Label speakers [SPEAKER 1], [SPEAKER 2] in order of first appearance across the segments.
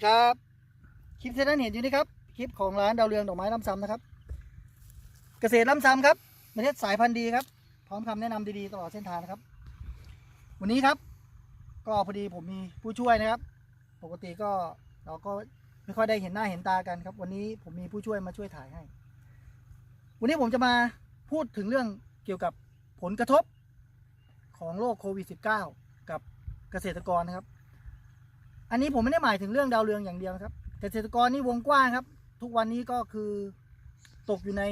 [SPEAKER 1] ดีครับ คลิปที่ท่านเห็นอยู่นี่ครับ คลิปของร้านดาวเรืองดอกไม้ล้ำซ้ำนะครับ เกษตรล้ำซ้ำครับเมล็ดสายพันธุ์ดีครับ พร้อมคำแนะนำดีๆตลอดเส้นทางนะครับ วันนี้ครับ ก็พอดีผมมีผู้ช่วยนะครับ ปกติก็เราก็ไม่ค่อยได้เห็นหน้าเห็นตากันครับ วันนี้ผมมีผู้ช่วยมาช่วยถ่ายให้ วันนี้ผมจะมาพูดถึงเรื่องเกี่ยวกับผลกระทบของโรคโควิด -19 กับเกษตรกรนะครับ อันนี้ผมไม่ได้หมายถึงเรื่องดาวเรืองอย่างเดียวครับ เกษตรกรนี่วงกว้างครับ ทุกวันนี้ก็คือตกอยู่ใน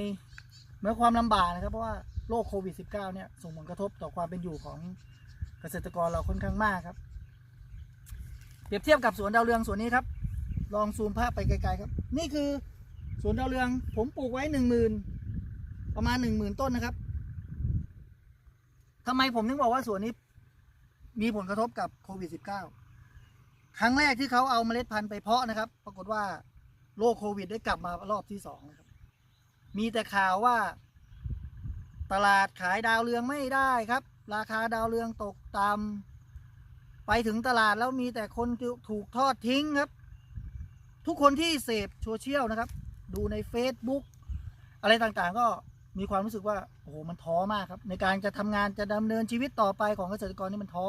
[SPEAKER 1] เหมือนความลำบากนะครับ เพราะว่าโรคโควิด -19 เนี่ยส่งผลกระทบต่อความเป็นอยู่ของเกษตรกรเราค่อนข้างมากครับ เปรียบเทียบกับสวนดาวเรืองสวนนี้ครับ ลองซูมภาพไปไกลๆครับ นี่คือสวนดาวเรือง ผมปลูกไว้หนึ่งหมื่นประมาณหนึ่งหมื่นต้นนะครับทำไมผมถึงบอกว่าสวนนี้มีผลกระทบกับโควิด -19 ครั้งแรกที่เขาเอาเมล็ดพันธุ์ไปเพาะนะครับ ปรากฏว่าโรคโควิดได้กลับมารอบที่สองนะครับ มีแต่ข่าวว่า ตลาดขายดาวเรืองไม่ได้ครับ ราคาดาวเรืองตกต่ำไปถึงตลาดแล้วมีแต่คนถูกทอดทิ้งครับ ทุกคนที่เสพโซเชียลนะครับ ดูใน Facebook อะไรต่างๆก็มีความรู้สึกว่าโอ้โหมันท้อมากครับ ในการจะทำงานจะดำเนินชีวิตต่อไปของเกษตรกรนี่มันท้อ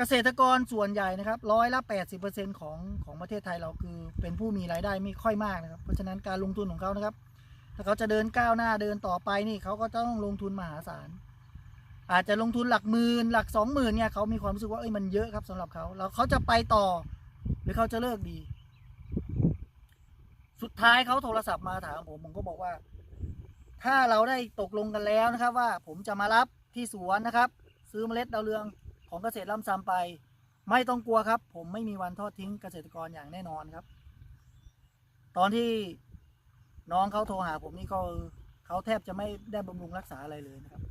[SPEAKER 1] เกษตรกรส่วนใหญ่นะครับร้อยละ 80%ของของประเทศไทยเราคือ เป็นผู้มีรายได้ไม่ค่อยมากนะครับ เพราะฉะนั้นการลงทุนของเขานะครับถ้าเขาจะเดินก้าวหน้าเดินต่อไปนี่เขาก็ต้องลงทุนมหาศาลอาจจะลงทุนหลักหมื่นหลักสองหมื่นเนี่ยเขามีความรู้สึกว่าเอ้ยมันเยอะครับสำหรับเขาแล้วเขาจะไปต่อ หรือเขาจะเลิกดี สุดท้ายเขาโทรศัพท์มาถามผมผมก็บอกว่า ถ้าเราได้ตกลงกันแล้วนะครับ ว่าผมจะมารับที่สวนนะครับ ซื้อเมล็ดดาวเรือง ของเกษตรล้ำซ้ำไป ไม่ต้องกลัวครับ ผมไม่มีวันทอดทิ้งเกษตรกรอย่างแน่นอนครับ ตอนที่น้องเขาโทรหาผมนี่ก็เขาแทบจะไม่ได้บำรุงรักษาอะไรเลยนะครับ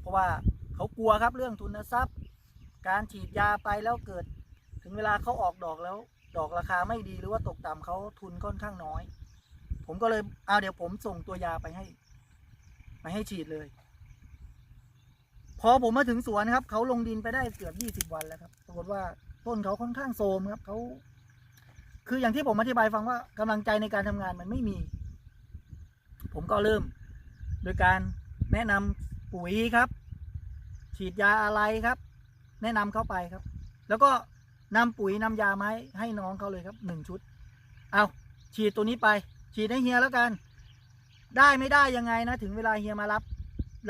[SPEAKER 1] เพราะว่าเขากลัวครับเรื่องทุนทรัพย์ การฉีดยาไปแล้วเกิด ถึงเวลาเขาออกดอกแล้ว ดอกราคาไม่ดีหรือว่าตกต่ำเขาทุนค่อนข้างน้อย ผมก็เลยเอาเดี๋ยวผมส่งตัวยาไปให้ไปให้ฉีดเลย พอผมมาถึงสวนครับเขาลงดินไปได้เกือบยี่สิบวันแล้วครับปรากฏว่าต้นเขาค่อนข้างโทรมครับเขาคืออย่างที่ผมอธิบายฟังว่ากำลังใจในการทำงานมันไม่มี ผมก็เริ่ม โดยการแนะนำปุ๋ยครับ ฉีดยาอะไรครับ แนะนำเข้าไปครับ แล้วก็นำปุ๋ยนำยามาให้ให้น้องเขาเลยครับหนึ่งชุด เอาฉีดตัวนี้ไป ฉีดให้เฮียแล้วกัน ได้ไม่ได้ยังไงนะ ถึงเวลาเฮียมารับ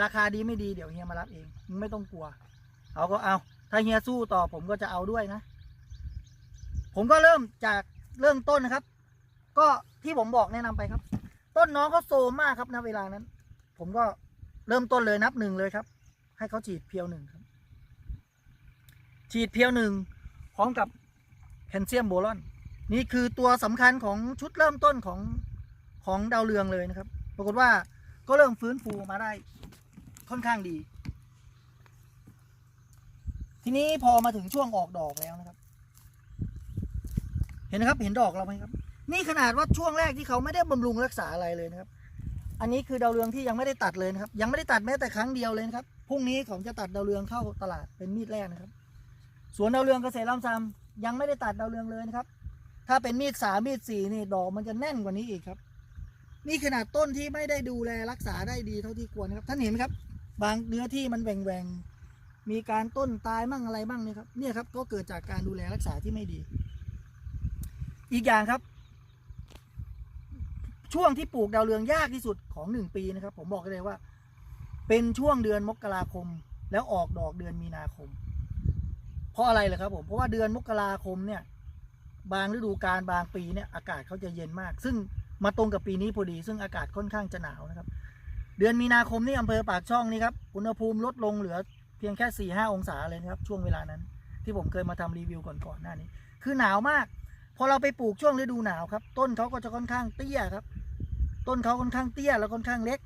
[SPEAKER 1] ราคาดีไม่ดีเดี๋ยวเฮียมารับเองมึงไม่ต้องกลัว เอาก็เอา ถ้าเฮียสู้ต่อผมก็จะเอาด้วยนะ ผมก็เริ่มจากเริ่มต้นนะครับ ก็ที่ผมบอกแนะนำไปครับ ต้นน้องเขาโซมากครับณเวลานั้น ผมก็เริ่มต้นเลยนับหนึ่งเลยครับ ให้เขาฉีดเพียวหนึ่งครับ ฉีดเพียวหนึ่งพร้อมกับแคลเซียมโบรอน นี่คือตัวสำคัญของชุดเริ่มต้นของของดาวเรืองเลยนะครับ ปรากฏว่าก็เริ่มฟื้นฟูมาได้ ค่อนข้างดี ทีนี้พอมาถึงช่วงออกดอกแล้วนะครับ เห็นนะครับเห็นดอกเราไหมครับ นี่ขนาดว่าช่วงแรกที่เขาไม่ได้บำรุงรักษาอะไรเลยนะครับ อันนี้คือดาวเรืองที่ยังไม่ได้ตัดเลยนะครับ ยังไม่ได้ตัดแม้แต่ครั้งเดียวเลยนะครับพรุ่งนี้ผมจะตัดดาวเรืองเข้าตลาดเป็นมีดแรกนะครับ สวนดาวเรืองเกษตรลำซำยังไม่ได้ตัดดาวเรืองเลยนะครับ ถ้าเป็นมีดสามมีดสี่นี่ดอกมันจะแน่นกว่านี้อีกครับนี่ขนาดต้นที่ไม่ได้ดูแลรักษาได้ดีเท่าที่ควรนะครับ ท่านเห็นไหมครับ บางเนื้อที่มันแหว่งแหวงมีการต้นตายมั่งอะไรบ้างเนี่ยครับเนี่ยครับ ก็เกิดจากการดูแลรักษาที่ไม่ดี อีกอย่างครับ ช่วงที่ปลูกดาวเรืองยากที่สุดของหนึ่งปีนะครับ ผมบอกเลยว่า เป็นช่วงเดือนมกราคม แล้วออกดอกเดือนมีนาคม เพราะอะไรเล่ะครับ ผมเพราะว่าเดือนมกราคมเนี่ย บางฤดูกาลบางปีเนี่ยอากาศเขาจะเย็นมาก ซึ่งมาตรงกับปีนี้พอดี ซึ่งอากาศค่อนข้างจะหนาวนะครับ เดือนมีนาคมนี่อำเภอปากช่องนี่ครับอุณหภูมิลดลงเหลือเพียงแค่4ี่ห้าองศาเลยนะครับ ช่วงเวลานั้น ที่ผมเคยมาทำรีวิวก่อนๆหน้านี้ คือหนาวมาก พอเราไปปลูกช่วงฤดูหนาวครับ ต้นเขาก็จะค่อนข้างเตี้ยครับ ต้นเขาค่อนข้างเตี้ยแล้วค่อนข้างเล็ก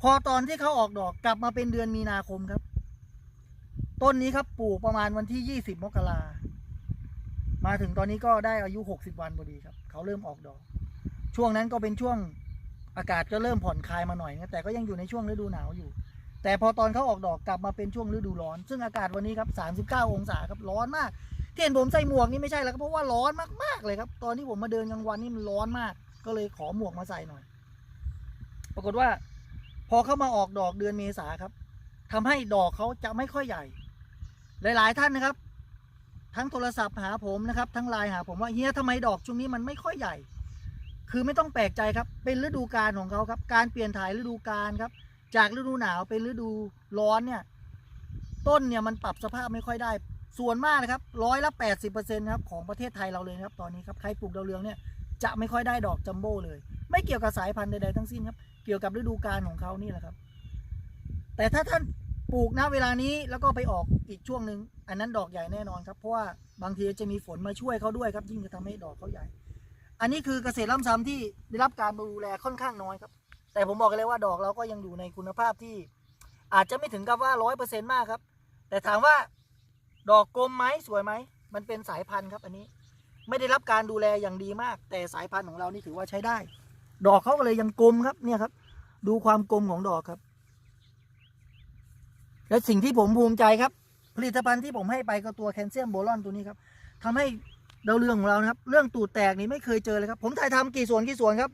[SPEAKER 1] พอตอนที่เขาออกดอกกลับมาเป็นเดือนมีนาคมครับ ต้นนี้ครับปลูกประมาณวันที่ 20 มกรามาถึงตอนนี้ก็ได้อายุ 60 วันพอดีครับ เขาเริ่มออกดอก ช่วงนั้นก็เป็นช่วง อากาศก็เริ่มผ่อนคลายมาหน่อยนะแต่ก็ยังอยู่ในช่วงฤดูหนาวอยู่ แต่พอตอนเขาออกดอกกลับมาเป็นช่วงฤดูร้อน ซึ่งอากาศวันนี้ครับ 39 องศาครับร้อนมากที่เห็นผมใส่หมวกนี่ไม่ใช่แล้วครับเพราะว่าร้อนมากๆเลยครับ ตอนที่ผมมาเดินกลางวันนี่มันร้อนมาก ก็เลยขอหมวกมาใส่หน่อย ปรากฏว่า พอเข้ามาออกดอกเดือนเมษาครับทำให้ดอกเขาจะไม่ค่อยใหญ่ หลาย ๆ ท่านนะครับ ทั้งโทรศัพท์หาผมนะครับ ทั้งไลน์หาผมว่าเฮียทำไมดอกช่วงนี้มันไม่ค่อยใหญ่ คือไม่ต้องแปลกใจครับ เป็นฤดูกาลของเขาครับ การเปลี่ยนถ่ายฤดูกาลครับ จากฤดูหนาวเป็นฤดูร้อนเนี่ย ต้นเนี่ยมันปรับสภาพไม่ค่อยได้ ส่วนมากนะครับร้อยละแปดสิบเปอร์เซ็นต์ครับของประเทศไทยเราเลยนะครับตอนนี้ครับใครปลูกดาวเรืองเนี่ยจะไม่ค่อยได้ดอกจัมโบ้เลย ไม่เกี่ยวกับสายพันธุ์ใดๆทั้งสิ้นครับ เกี่ยวกับฤดูกาลของเขานี่แหละครับ แต่ถ้าท่านปลูกณเวลานี้แล้วก็ไปออกอีกช่วงหนึ่งอันนั้นดอกใหญ่แน่นอนครับ เพราะว่าบางทีจะมีฝนมาช่วยเขาด้วยครับ ยิ่งจะทำให้ดอกเขาใหญ่ อันนี้คือเกษตรล่ำซ้ำที่ได้รับการดูแลค่อนข้างน้อยครับ แต่ผมบอกกันเลยว่าดอกเราก็ยังอยู่ในคุณภาพที่ อาจจะไม่ถึงกับว่าร้อยเปอร์เซ็นต์มากครับ แต่ถามว่าดอกกลมไหมสวยไหม มันเป็นสายพันธุ์ครับอันนี้ไม่ได้รับการดูแลอย่างดีมาก แต่สายพันธุ์ของเรานี่ถือว่าใช้ได้ ดอกเขาก็เลยยังกลมครับเนี่ยครับ ดูความกลมของดอกครับ และสิ่งที่ผมภูมิใจครับ ผลิตภัณฑ์ที่ผมให้ไปก็ตัวแคลเซียมโบรอนตัวนี้ครับทำให้ ดาวเรืองของเรานะครับ เรื่องตูดแตกนี่ไม่เคยเจอเลยครับ ผมถ่ายทำกี่สวนกี่สวนครับ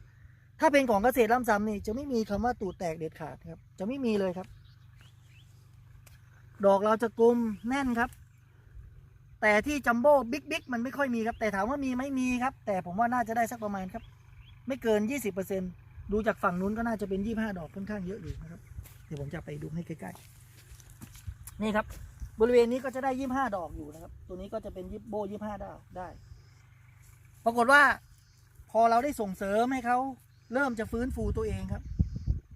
[SPEAKER 1] ถ้าเป็นของเกษตรล่ำซ้ำนี่จะไม่มีคำว่าตูดแตกเด็ดขาดครับ จะไม่มีเลยครับ ดอกเราจะกลมแน่นครับ แต่ที่จัมโบ้บิ๊กบิ๊กมันไม่ค่อยมีครับ แต่ถามว่ามีไหม่มีครับ แต่ผมว่าน่าจะได้สักประมาณครับ ไม่เกิน 20%ดูจากฝั่งนู้นก็น่าจะเป็น 25 ดอกค่อนข้างเยอะอยู่นะครับ เดี๋ยวผมจะไปดูให้ใกล้ๆ นี่ครับ บริเวณนี้ก็จะได้25ดอกอยู่นะครับ ตัวนี้ก็จะเป็นยิบโบ25ดาวได้ ปรากฏว่า พอเราได้ส่งเสริมให้เขาเริ่มจะฟื้นฟูตัวเองครับ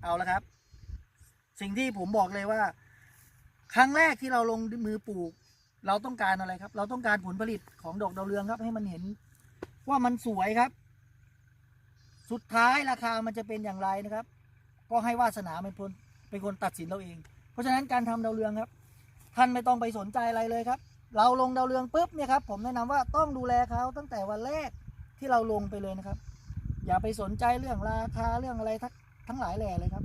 [SPEAKER 1] เอาละครับ สิ่งที่ผมบอกเลยว่า ครั้งแรกที่เราลงมือปลูก เราต้องการอะไรครับ เราต้องการผลผลิตของดอกดาวเรืองครับ ให้มันเห็นว่ามันสวยครับ สุดท้ายราคามันจะเป็นอย่างไรนะครับ ก็ให้วาสนาเป็นคนเป็นคนตัดสินเราเอง เพราะฉะนั้นการทำดาวเรืองครับ ท่านไม่ต้องไปสนใจอะไรเลยครับ เราลงดาวเรืองปุ๊บเนี่ยครับผมแนะนำว่าต้องดูแลเขาตั้งแต่วันแรกที่เราลงไปเลยนะครับ อย่าไปสนใจเรื่องราคาเรื่องอะไรทั้งทั้งหลายแหล่เลยครับ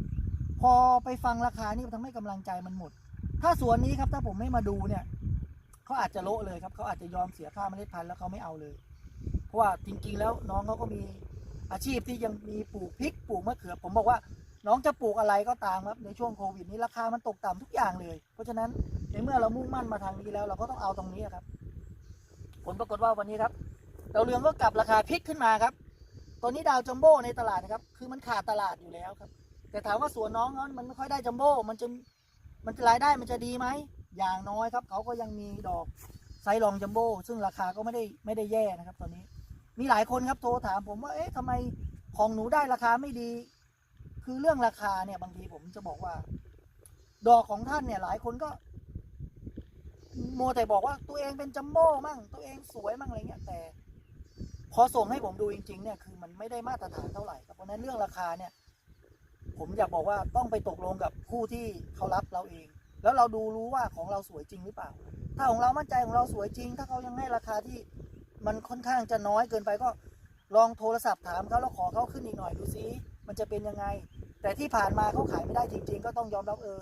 [SPEAKER 1] พอไปฟังราคานี่ทำให้กำลังใจมันหมด ถ้าสวนนี้ครับถ้าผมไม่มาดูเนี่ยเขาอาจจะโละเลยครับเขาอาจจะยอมเสียค่าเมล็ดพันธุ์แล้วเขาไม่เอาเลย เพราะว่าจริงๆแล้วน้องเขาก็มีอาชีพที่ยังมีปลูกพริกปลูกมะเขือ ผมบอกว่าน้องจะปลูกอะไรก็ตามครับในช่วงโควิดนี้ราคามันตกต่ำทุกอย่างเลย เพราะฉะนั้น ในเมื่อเรามุ่งมั่นมาทางนี้แล้ว เราก็ต้องเอาตรงนี้ครับ ผลปรากฏว่าวันนี้ครับดาวเรืองก็กลับราคาพลิกขึ้นมาครับ ตอนนี้ดาวจัมโบ้ในตลาดนะครับ คือมันขาดตลาดอยู่แล้วครับ แต่ถามว่าสวนน้องนั้นมันไม่ค่อยได้จัมโบ้มันจะมันจะรายได้มันจะดีไหมอย่างน้อยครับ เขาก็ยังมีดอกไซรองจัมโบ้ซึ่งราคาก็ไม่ได้ไม่ได้แย่นะครับ ตอนนี้มีหลายคนครับโทรถามผมว่าเอ๊ะทำไมของหนูได้ราคาไม่ดี คือเรื่องราคาเนี่ยบางทีผมจะบอกว่า ดอกของท่านเนี่ยหลายคนก็ มวแต่บอกว่าตัวเองเป็นจัมโบ้มั่ง ตัวเองสวยมั่งอะไรเงี้ยแต่ พอส่งให้ผมดูจริง ๆ เนี่ยคือมันไม่ได้มาตรฐานเท่าไหร่ครับเพราะฉะนั้นเรื่องราคาเนี่ย ผมอยากบอกว่าต้องไปตกลงกับผู้ที่เขารับเราเอง แล้วเราดูรู้ว่าของเราสวยจริงหรือเปล่า ถ้าของเรามั่นใจของเราสวยจริง ถ้าเขายังให้ราคาที่มันค่อนข้างจะน้อยเกินไปก็ลองโทรศัพท์ถามเขาแล้วขอเขาขึ้นอีกหน่อยดูซิมันจะเป็นยังไง แต่ที่ผ่านมาเขาขายไม่ได้จริง ๆ ก็ต้องยอมรับเออ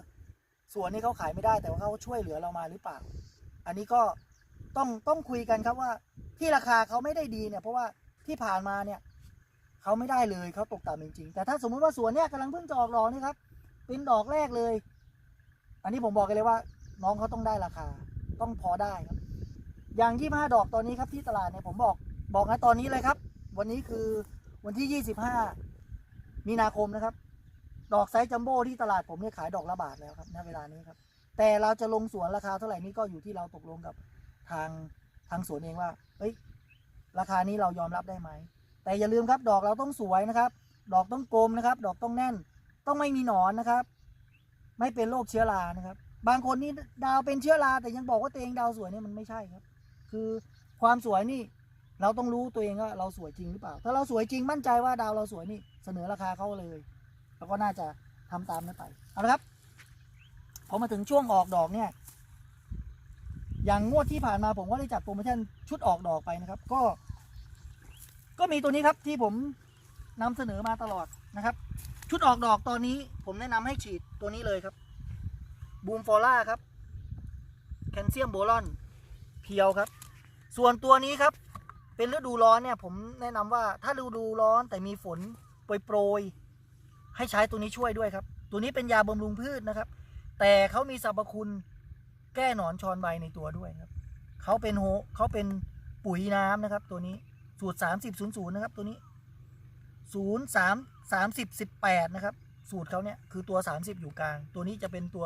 [SPEAKER 1] ส่วนนี้เขาขายไม่ได้แต่ว่าเขาช่วยเหลือเรามาหรือเปล่า อันนี้ก็ต้องต้องคุยกันครับว่าที่ราคาเขาไม่ได้ดีเนี่ยเพราะว่าที่ผ่านมาเนี่ยเขาไม่ได้เลยเขาตกต่ำจริงๆแต่ถ้าสมมุติว่าสวนเนี่ยกำลังเพิ่งจะออกดอกนี่ครับเป็นดอกแรกเลย อันนี้ผมบอกกันเลยว่า น้องเขาต้องได้ราคา ต้องพอได้ครับ อย่างยี่ห้าดอกตอนนี้ครับที่ตลาดเนี่ยผมบอกบอกนะตอนนี้เลยครับ วันนี้คือวันที่ยี่สิบห้ามีนาคมนะครับ ดอกไซส์จัมโบ้ที่ตลาดผมเนี่ยขายดอกละบาทแล้วครับณเวลานี้ครับ แต่เราจะลงสวนราคาเท่าไหร่นี่ก็อยู่ที่เราตกลงกับทางทางสวนเองว่าเอ้ยราคานี้เรายอมรับได้ไหม แต่อย่าลืมครับ ดอกเราต้องสวยนะครับ ดอกต้องกลมนะครับ ดอกต้องแน่น ต้องไม่มีหนอนนะครับ ไม่เป็นโรคเชื้อรานะครับ บางคนนี่ดาวเป็นเชื้อราแต่ยังบอกว่าตัวเองดาวสวยเนี่ยมันไม่ใช่ครับ คือความสวยนี่เราต้องรู้ตัวเองว่าเราสวยจริงหรือเปล่า ถ้าเราสวยจริงมั่นใจว่าดาวเราสวยนี่เสนอราคาเขาเลย เราก็น่าจะทำตามนั้นไปเอาละครับพอมาถึงช่วงออกดอกเนี่ย อย่างงวดที่ผ่านมาผมก็ได้จัดโปรโมชั่นชุดออกดอกไปนะครับ ก็ ก็มีตัวนี้ครับที่ผมนำเสนอมาตลอดนะครับ ชุดออกดอกตอนนี้ผมแนะนำให้ฉีดตัวนี้เลยครับบูมฟอล่าครับแคลเซียมโบรอนเพียวครับ ส่วนตัวนี้ครับ เป็นฤดูร้อนเนี่ย ผมแนะนำว่าถ้าฤดูร้อนแต่มีฝนโปรย ให้ใช้ตัวนี้ช่วยด้วยครับ ตัวนี้เป็นยาบำรุงพืชนะครับ แต่เขามีสรรพคุณแก้หนอนชอนใบในตัวด้วยครับเขาเป็นโฮเขาเป็นปุ๋ยน้ำนะครับ ตัวนี้สูตร 3000นะครับ ตัวนี้0 3 30 18นะครับ สูตรเขาเนี่ยคือตัว 30 อยู่กลาง ตัวนี้จะเป็นตัว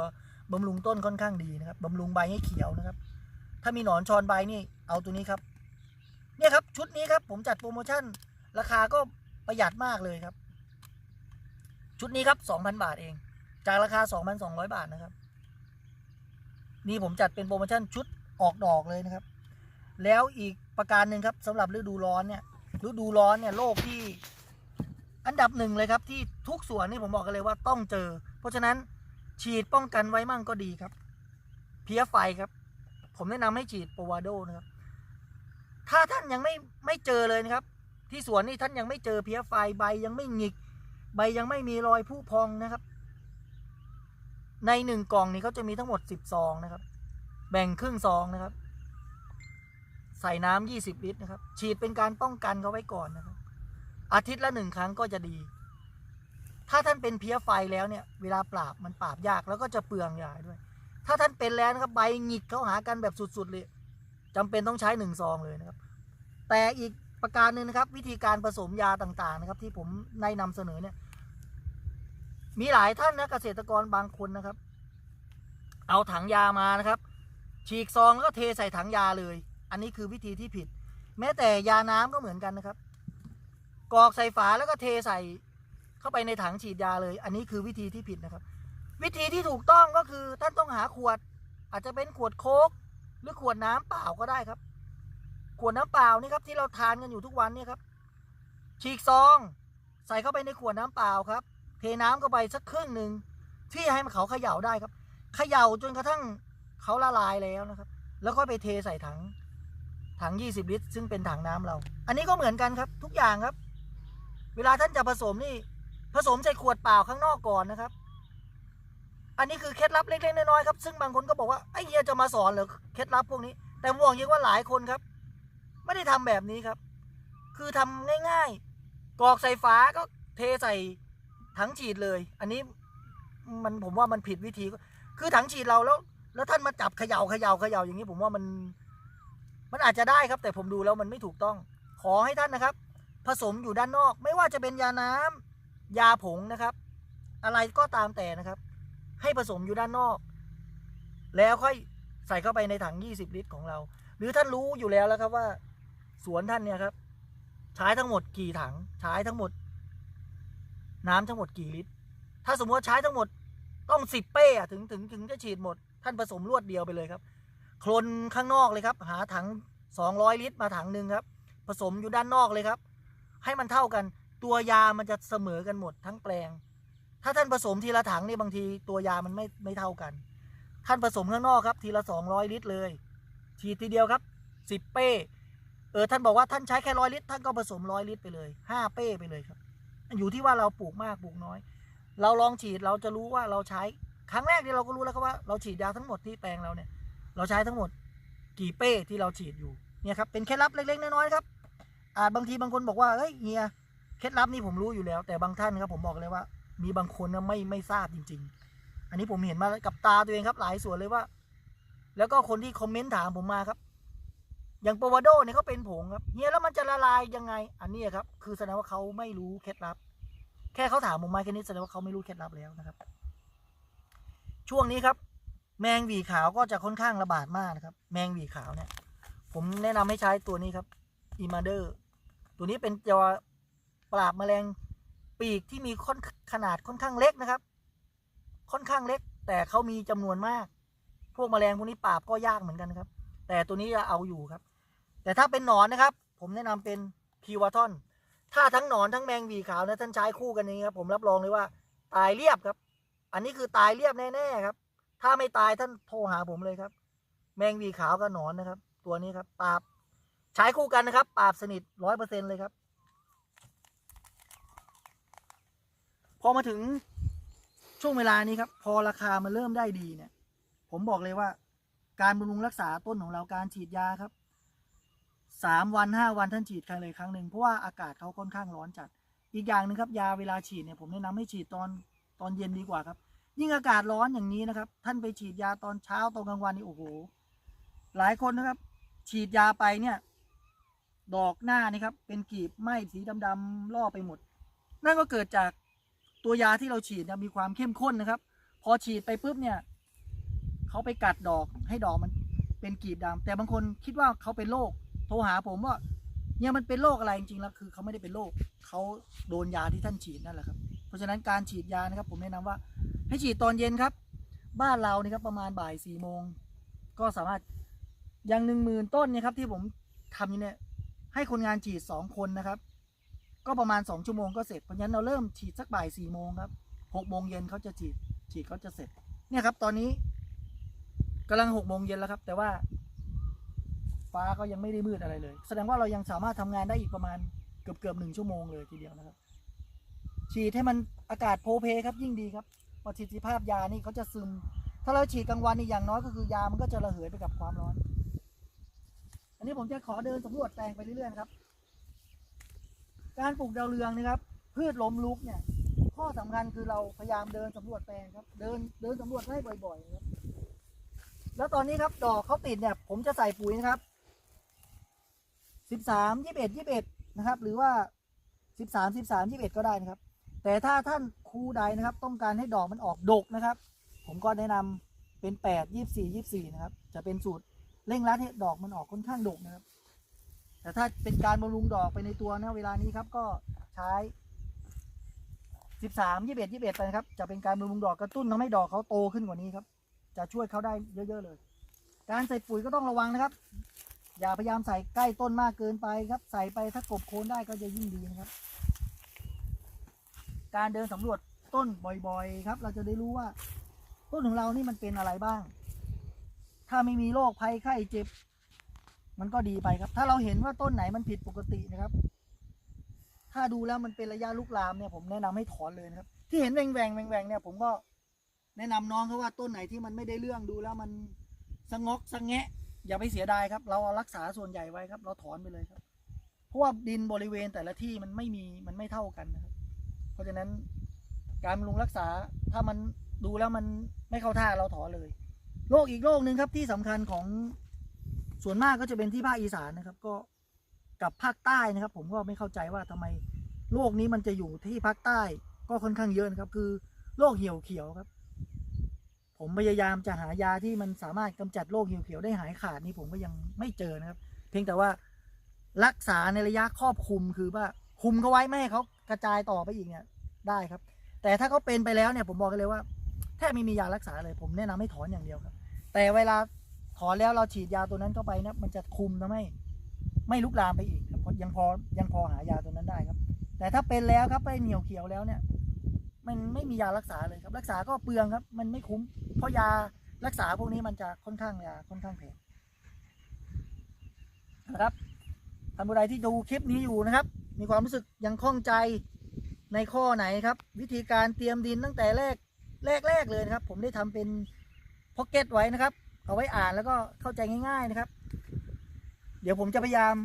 [SPEAKER 1] บำรุงต้นค่อนข้างดีนะครับบำรุงใบให้เขียวนะครับ ถ้ามีหนอนชอนใบนี่เอาตัวนี้ครับเนี่ยครับชุดนี้ครับผมจัดโปรโมชั่น ราคาก็ประหยัดมากเลยครับ ชุดนี้ครับ 2,000 บาทเอง จากราคา 2,200 บาทนะครับ นี่ผมจัดเป็นโปรโมชั่นชุดออกดอกเลยนะครับ แล้วอีกประการหนึ่งครับสำหรับฤดูร้อนเนี่ยฤดูร้อนเนี่ยโรคที่อันดับหนึ่งเลยครับที่ทุกส่วนนี่ผมบอกกันเลยว่าต้องเจอ เพราะฉะนั้นฉีดป้องกันไว้มั่งก็ดีครับ เพี้ยไฟครับ ผมแนะนำให้ฉีดโปรวาโดนะครับ ถ้าท่านยังไม่ไม่เจอเลยนะครับ ที่สวนนี่ท่านยังไม่เจอเพี้ยไฟใบยังไม่หงิก ใบยังไม่มีรอยผุพองนะครับ ในหนึ่งกล่องนี้เขาจะมีทั้งหมดสิบซองนะครับ แบ่งครึ่งซองนะครับ ใส่น้ำยี่สิบลิตรนะครับ ฉีดเป็นการป้องกันเขาไว้ก่อนนะครับ อาทิตย์ละหนึ่งครั้งก็จะดี ถ้าท่านเป็นเพี้ยไฟแล้วเนี่ย เวลาปราบมันปราบยากแล้วก็จะเปลืองยาด้วย ถ้าท่านเป็นแล้วนะครับใบหงิกเขาหากันแบบสุดๆเลยจำเป็นต้องใช้หนึ่งซองเลยนะครับ แต่อีก ประการหนึ่งนะครับ วิธีการผสมยาต่างๆ นะครับ ที่ผมได้นำเสนอเนี่ย มีหลายท่านนะเกษตรกรบางคนนะครับ เอาถังยามานะครับ ฉีกซองแล้วก็เทใส่ถังยาเลย อันนี้คือวิธีที่ผิด แม้แต่ยาน้ำก็เหมือนกันนะครับกรอกใส่ฝาแล้วก็เทใส่เข้าไปในถังฉีดยาเลย อันนี้คือวิธีที่ผิดนะครับ วิธีที่ถูกต้องก็คือท่านต้องหาขวด อาจจะเป็นขวดโค้กหรือขวดน้ำเปล่าก็ได้ครับ ขวดน้ำเปล่านี่ครับที่เราทานกันอยู่ทุกวันเนี่ยครับ ฉีกซอง ใส่เข้าไปในขวดน้ำเปล่าครับ เทน้ำเข้าไปสักครึ่งหนึ่งที่ให้มันเขาเขย่าได้ครับเขย่าจนกระทั่งเขาละลายแล้วนะครับ แล้วก็ไปเทใส่ถังถัง 20 ลิตร ซึ่งเป็นถังน้ำเรา อันนี้ก็เหมือนกันครับ ทุกอย่างครับ เวลาท่านจะผสมนี่ ผสมใส่ขวดเปล่าข้างนอกก่อนนะครับ อันนี้คือเคล็ดลับเล็กๆน้อยๆครับ ซึ่งบางคนก็บอกว่าไอ้เฮียจะมาสอนเหรอเคล็ดลับพวกนี้ แต่ผมบอกอยังว่าหลายคนครับ ไม่ได้ทำแบบนี้ครับ คือทำง่ายๆกรอกใส่ฝาก็เทใส่ถังฉีดเลย อันนี้มันผมว่ามันผิดวิธี คือถังฉีดเราแล้ว แล้วท่านมาจับเขย่าเขย่าเขย่าอย่างนี้ผมว่ามัน มันอาจจะได้ครับ แต่ผมดูแล้วมันไม่ถูกต้อง ขอให้ท่านนะครับ ผสมอยู่ด้านนอก ไม่ว่าจะเป็นยาน้ำยาผงนะครับ อะไรก็ตามแต่นะครับ ให้ผสมอยู่ด้านนอก แล้วค่อยใส่เข้าไปในถัง 20 ลิตรของเรา หรือท่านรู้อยู่แล้วแล้วครับว่า สวนท่านเนี่ยครับ ใช้ทั้งหมดกี่ถัง ใช้ทั้งหมด น้ำทั้งหมดกี่ลิตร ถ้าสมมติว่าใช้ทั้งหมดต้องสิบเป้ถึงถึงถึงจะฉีดหมด ท่านผสมรวดเดียวไปเลยครับคลนข้างนอกเลยครับ หาถัง200ลิตรมาถังหนึ่งครับ ผสมอยู่ด้านนอกเลยครับ ให้มันเท่ากัน ตัวยามันจะเสมอกันหมดทั้งแปลง ถ้าท่านผสมทีละถังนี่บางทีตัวยามันไม่ไม่เท่ากัน ท่านผสมข้างนอกครับ ทีละ200ลิตรเลย ฉีดทีเดียวครับ10เป้ เออท่านบอกว่าท่านใช้แค่ร้อยลิตรท่านก็ผสมร้อยลิตรไปเลยห้าเป้ไปเลยครับอยู่ที่ว่าเราปลูกมากปลูกน้อย เราลองฉีดเราจะรู้ว่าเราใช้ครั้งแรกที่ยเราก็รู้แล้วครับว่าเราฉีดยาทั้งหมดที่แปลงเราเนี่ย เราใช้ทั้งหมดกี่เป้ที่เราฉีดอยู่เนี่ยครับเป็นเคล็ดลับเล็กๆน้อยๆครับอาจบางทีบางคนบอกว่าเฮ้ยเฮียเคล็ดลับนี่ผมรู้อยู่แล้ว แต่บางท่านครับผมบอกเลยว่า มีบางคนนะไม่ไม่ทราบจริง ๆ อันนี้ผมเห็นมากับตาตัวเองครับ หลายส่วนเลยว่า แล้วก็คนที่คอมเมนต์ถามผมมาครับ อย่างปวาโดเนี่ยเขาเป็นผงครับเฮียแล้วมันจะละลายยังไง อันนี้ครับ คือแสดงว่าเขาไม่รู้เคล็ดลับ แค่เขาถามผมมาแค่นี้แสดงว่าเขาไม่รู้เคล็ดลับแล้วนะครับ ช่วงนี้ครับ แมงหวีขาวก็จะค่อนข้างระบาดมากนะครับ แมงหวีขาวเนี่ย ผมแนะนำให้ใช้ตัวนี้ครับอีมาเดอร์ตัวนี้เป็นตัวปราบแมลงปีกที่มีค่อนขนาดค่อนข้างเล็กนะครับ ค่อนข้างเล็ก แต่เขามีจำนวนมาก พวกแมลงพวกนี้ปราบก็ยากเหมือนกันครับ แต่ตัวนี้จะเอาอยู่ครับ แต่ถ้าเป็นหนอนนะครับ ผมแนะนำเป็นคิวาทอน ถ้าทั้งหนอนทั้งแมงวีขาวนะท่านใช้คู่กันนี้ครับผมรับรองเลยว่าตายเรียบครับ อันนี้คือตายเรียบแน่ๆครับ ถ้าไม่ตายท่านโทรหาผมเลยครับ แมงวีขาวกับหนอนนะครับ ตัวนี้ครับปราบใช้คู่กันนะครับปราบสนิทร้อยเปอร์เซ็นเลยครับ พอมาถึงช่วงเวลานี้ครับ พอราคามันเริ่มได้ดีเนี่ย ผมบอกเลยว่า การบำรุงรักษาต้นของเราการฉีดยาครับ สามวันห้าวันท่านฉีดครั้งเลยครั้งหนึ่งเพราะว่าอากาศเขาค่อนข้างร้อนจัด อีกอย่างหนึ่งครับยาเวลาฉีดเนี่ยผมแนะนำให้ฉีดตอนตอนเย็นดีกว่าครับ ยิ่งอากาศร้อนอย่างนี้นะครับ ท่านไปฉีดยาตอนเช้าตอนกลางวันนี่โอ้โห หลายคนนะครับ ฉีดยาไปเนี่ย ดอกหน้านี่ครับ เป็นกลีบไหม้สีดำๆล่อไปหมด นั่นก็เกิดจากตัวยาที่เราฉีดมีความเข้มข้นนะครับ พอฉีดไปปุ๊บเนี่ยเขาไปกัดดอกให้ดอกมันเป็นกลีบดำแต่บางคนคิดว่าเขาเป็นโรค ทรหาผมว่าเนี่ยมันเป็นโรคอะไรจริงๆแล้วคือเขาไม่ได้เป็นโรคเขาโดนยาที่ท่านฉีดนั่นแหละครับ เพราะฉะนั้นการฉีดยานะครับ ผมแนะนำว่า ให้ฉีดตอนเย็นครับ บ้านเรานี่ครับประมาณบ่ายสี่โมงก็สามารถอย่างหนึ่งหมื่นต้นเนี่ยครับที่ผมทำอยู่เนี่ยให้คนงานฉีดสองคนนะครับ ก็ประมาณสองชั่วโมงก็เสร็จเพราะฉะนั้นเราเริ่มฉีดสักบ่ายสี่โมงครับหกโมงเย็นเขาจะฉีดฉีดเขาจะเสร็จ เนี่ยครับตอนนี้กำลังหกโมงเย็นแล้วครับ แต่ว่า ฟ้าก็ยังไม่ได้มืดอะไรเลย แสดงว่าเรายังสามารถทำงานได้อีกประมาณเกือบเกือบหนึ่งชั่วโมงเลยทีเดียวนะครับ ฉีดให้มันอากาศโพเพครับยิ่งดีครับประสิทธิภาพยานี่เขาจะซึม ถ้าเราฉีดกลางวันนี่อย่างน้อยก็คือยามันก็จะระเหยไปกับความร้อน อันนี้ผมจะขอเดินสำรวจแปลงไปเรื่อยๆครับ การปลูกดาวเรืองนะครับ พืชล้มลุกเนี่ย ข้อสำคัญคือเราพยายามเดินสำรวจแปลงครับ เดินเดินสำรวจให้บ่อยๆนะครับแล้วตอนนี้ครับดอกเขาติดเนี่ย ผมจะใส่ปุ๋ยนะครับ สิบสามยี่สิบเอ็ดยี่สิบเอ็ดนะครับ หรือว่าสิบสามสิบสามยี่สิบเอ็ดก็ได้นะครับ แต่ถ้าท่านครูใดนะครับ ต้องการให้ดอกมันออกดกนะครับ ผมก็แนะนำเป็นแปดยี่สี่ยี่สี่นะครับ จะเป็นสูตรเร่งรัดให้ดอกมันออกค่อนข้างดกนะครับ แต่ถ้าเป็นการบำรุงดอกไปในตัวนะเวลานี้ครับก็ใช้สิบสามยี่สิบเอ็ดยี่สิบเอ็ดไปนะครับ จะเป็นการบำรุงดอกกระตุ้นทำให้ดอกเขาโตขึ้นกว่านี้ครับ จะช่วยเขาได้เยอะ ๆ เลย การใส่ปุ๋ยก็ต้องระวังนะครับ อย่าพยายามใส่ใกล้ต้นมากเกินไปครับ ใส่ไปถ้ากบโคนได้ก็จะยิ่งดีนะครับ การเดินสำรวจต้นบ่อยๆ ครับ เราจะได้รู้ว่า ต้นของเรานี่มันเป็นอะไรบ้าง ถ้าไม่มีโรคภัยไข้เจ็บ มันก็ดีไปครับ ถ้าเราเห็นว่าต้นไหนมันผิดปกตินะครับ ถ้าดูแล้วมันเป็นระยะลุกลามเนี่ยผมแนะนำให้ถอนเลยนะครับ ที่เห็นแหวงแหวงแหวงแหวงเนี่ยผมก็แนะนำน้องเขาว่าต้นไหนที่มันไม่ได้เรื่องดูแล้วมันสะงกสะแงะ อย่าไปเสียดายครับ เราเอารักษาส่วนใหญ่ไว้ครับ เราถอนไปเลยครับ เพราะว่าดินบริเวณแต่ละที่มันไม่มีมันไม่เท่ากันนะครับ เพราะฉะนั้นการบำรุงรักษาถ้ามันดูแล้วมันไม่เข้าท่าเราถอนเลยโรคอีกโรคหนึ่งครับที่สำคัญของส่วนมากก็จะเป็นที่ภาคอีสานนะครับ ก็กับภาคใต้นะครับ ผมก็ไม่เข้าใจว่าทำไมโรคนี้มันจะอยู่ที่ภาคใต้ก็ค่อนข้างเยอะนะครับ คือโรคเหี่ยวเขียวครับ ผมพยายามจะหายาที่มันสามารถกำจัดโรคเหี่ยวเขียวได้หายขาดนี่ผมก็ยังไม่เจอนะครับ เพียงแต่ว่ารักษาในระยะครอบคลุมคือว่าคุมเขาไว้ไม่ให้เขากระจายต่อไปอีกเนี่ยได้ครับ แต่ถ้าเขาเป็นไปแล้วเนี่ยผมบอกกันเลยว่าแทบไม่มียารักษาเลย ผมแนะนำให้ถอนอย่างเดียวครับ แต่เวลาถอนแล้วเราฉีดยาตัวนั้นเข้าไปนะมันจะคุมทำให้ไม่ลุกลามไปอีกยังพอยังพอหายาตัวนั้นได้ครับ แต่ถ้าเป็นแล้วครับไปเหนียวเขียวแล้วเนี่ย มันไม่มียารักษาเลยครับ รักษาก็เปลืองครับ มันไม่คุ้ม เพราะยารักษาพวกนี้มันจะค่อนข้างยาค่อนข้างแพงนะครับท่านผู้ใดที่ดูคลิปนี้อยู่นะครับ มีความรู้สึกยังคล่องใจในข้อไหนครับ วิธีการเตรียมดินตั้งแต่แรกแรกแรกเลยนะครับ ผมได้ทำเป็นพ็อกเก็ตไว้นะครับ เอาไว้อ่านแล้วก็เข้าใจง่าย ๆนะครับ เดี๋ยวผมจะพยายาม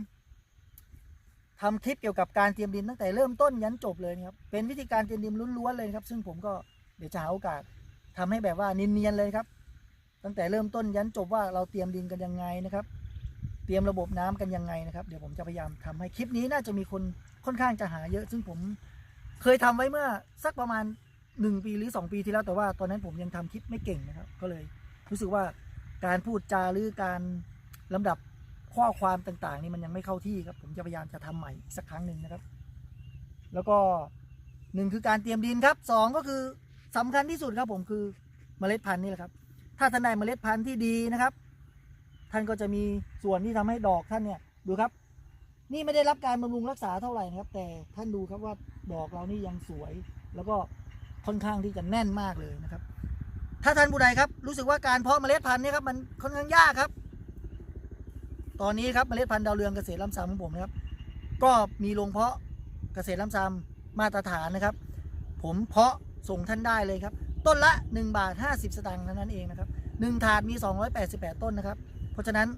[SPEAKER 1] ทำคลิปเกี่ยวกับการเตรียมดินตั้งแต่เริ่มต้นยันจบเลยครับเป็นวิธีการเตรียมดินล้วนๆเลยครับ ซึ่งผมก็เดี๋ยวจะหาโอกาสทำให้แบบว่าเนียนๆเลยครับ ตั้งแต่เริ่มต้นยันจบว่าเราเตรียมดินกันยังไงนะครับ เตรียมระบบน้ำกันยังไงนะครับ เดี๋ยวผมจะพยายามทำให้คลิปนี้น่าจะมีคนค่อนข้างจะหาเยอะ ซึ่งผมเคยทำไว้เมื่อสักประมาณหนึ่งปีหรือสองปีที่แล้วแต่ว่าตอนนั้นผมยังทำคลิปไม่เก่งนะครับ ก็เลยรู้สึกว่าการพูดจาหรือการลำดับ ข้อความต่างๆนี่มันยังไม่เข้าที่ครับผมจะพยายามจะทำใหม่สักครั้งหนึ่งนะครับ แล้วก็หนึ่งคือการเตรียมดินครับสองก็คือสำคัญที่สุดครับผมคือเมล็ดพันธุ์นี่แหละครับ ถ้าท่านได้เมล็ดพันธุ์ที่ดีนะครับ ท่านก็จะมีส่วนที่ทำให้ดอกท่านเนี่ยดูครับ นี่ไม่ได้รับการบำรุงรักษาเท่าไหร่นะครับ แต่ท่านดูครับว่าดอกเรานี่ยังสวย แล้วก็ค่อนข้างที่จะแน่นมากเลยนะครับ ถ้าท่านผู้ใดครับ รู้สึกว่าการเพาะเมล็ดพันธุ์นี่ครับมันค่อนข้างยากครับ ตอนนี้ครับเมล็ดพันธุ์ดาวเรืองเกษตรล้ำซำของผมนะครับ ก็มีโรงเพาะเกษตรล้ำซำมาตรฐานนะครับ ผมเพาะส่งท่านได้เลยครับ ต้นละ 1 บาท 50 สตางค์เท่านั้นเองนะครับหนึ่งถาดมี 288 ต้นนะครับ เพราะฉะนั้น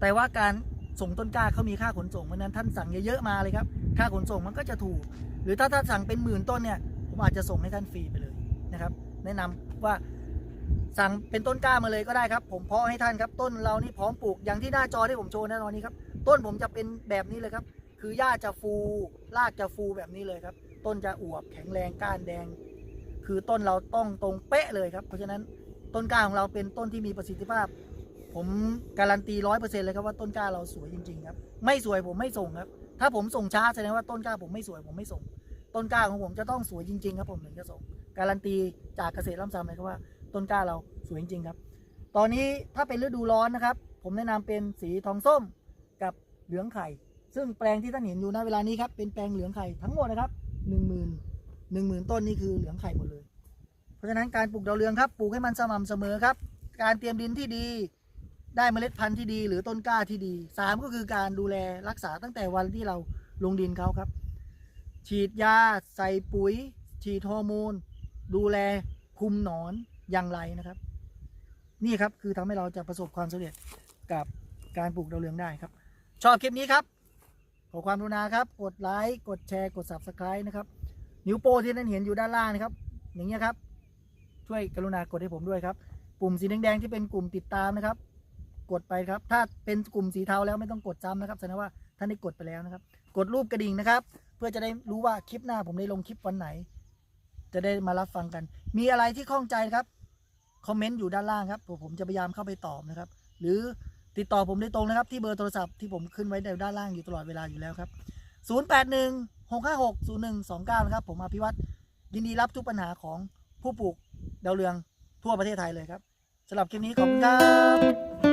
[SPEAKER 1] แต่ว่าการส่งต้นกล้าเขามีค่าขนส่งเพราะฉะนั้นท่านสั่งเยอะๆมาเลยครับ ค่าขนส่งมันก็จะถูก หรือถ้าท่านสั่งเป็นหมื่นต้นเนี่ย ผมอาจจะส่งให้ท่านฟรีไปเลยนะครับ แนะนำว่า สั่งเป็นต้นกล้ามาเลยก็ได้ครับ ผมเพาะให้ท่านครับต้นเรานี่พร้อมปลูกอย่างที่หน้าจอที่ผมโชว์นตอนนี้ครับ ต้นผมจะเป็นแบบนี้เลยครับ คือหญ้าจะฟูรากจะฟูแบบนี้เลยครับ ต้นจะอวบแข็งแรงก้านแดง คือต้นเราต้องตรงเป๊ะเลยครับ เพราะฉะนั้นต้นกล้าของเราเป็นต้นที่มีประสิทธิภาพ ผมการันตีร้อยเปอร์เซ็นต์เลยครับว่าต้นกล้าเราสวยจริงๆครับไม่สวยผมไม่ส่งครับ ถ้าผมส่งช้าแสดงว่าต้นกล้าผมไม่สวยผมไม่ส่ง ต้นกล้าของผมจะต้องสวยจริงๆครับผมถึงจะส่ง การันตีจากเกษตรล้ำซ้ำเลยครับว่า ต้นกล้าเราสวยจริงๆครับ ตอนนี้ถ้าเป็นฤดูร้อนนะครับ ผมแนะนำเป็นสีทองส้มกับเหลืองไข่ ซึ่งแปลงที่ท่านเห็นอยู่ณเวลานี้ครับเป็นแปลงเหลืองไข่ทั้งหมดนะครับหนึ่งหมื่นหนึ่งหมื่นต้นนี่คือเหลืองไข่หมดเลย เพราะฉะนั้นการปลูกดาวเรืองครับปลูกให้มันสม่ำเสมอครับ การเตรียมดินที่ดีได้เมล็ดพันธุ์ที่ดี หรือต้นกล้าที่ดีสามก็คือการดูแลรักษาตั้งแต่วันที่เราลงดินเขาครับ ฉีดยา ใส่ปุ๋ย ฉีดฮอร์โมน ดูแลคุมหนอน อย่างไรนะครับ นี่ครับคือทำให้เราจะประสบความสำเร็จกับการปลูกดาวเรืองได้ครับ ชอบคลิปนี้ครับ ขอความกรุณาครับ กดไลค์กดแชร์กด subscribe นะครับ นิ้วโป้ที่นั่นเห็นอยู่ด้านล่างนะครับ อย่างเงี้ยครับ ช่วยกรุณากดให้ผมด้วยครับ ปุ่มสีแดงๆที่เป็นกลุ่มติดตามนะครับ กดไปครับ ถ้าเป็นกลุ่มสีเทาแล้วไม่ต้องกดซ้ำนะครับแสดงว่าท่านได้กดไปแล้วนะครับ กดรูปกระดิ่งนะครับ เพื่อจะได้รู้ว่าคลิปหน้าผมได้ลงคลิปวันไหน จะได้มารับฟังกัน มีอะไรที่ข้องใจครับ คอมเมนต์อยู่ด้านล่างครับผมจะพยายามเข้าไปตอบนะครับ หรือติดต่อผมได้ตรงนะครับ ที่เบอร์โทรศัพท์ที่ผมขึ้นไว้ในด้านล่างอยู่ตลอดเวลาอยู่แล้วครับ 081 656 0129 นะครับ ผมอภิวัตรยินดีรับทุกปัญหาของผู้ปลูกดาวเรืองทั่วประเทศไทยเลยครับสำหรับคลิปนี้ขอบคุณครับ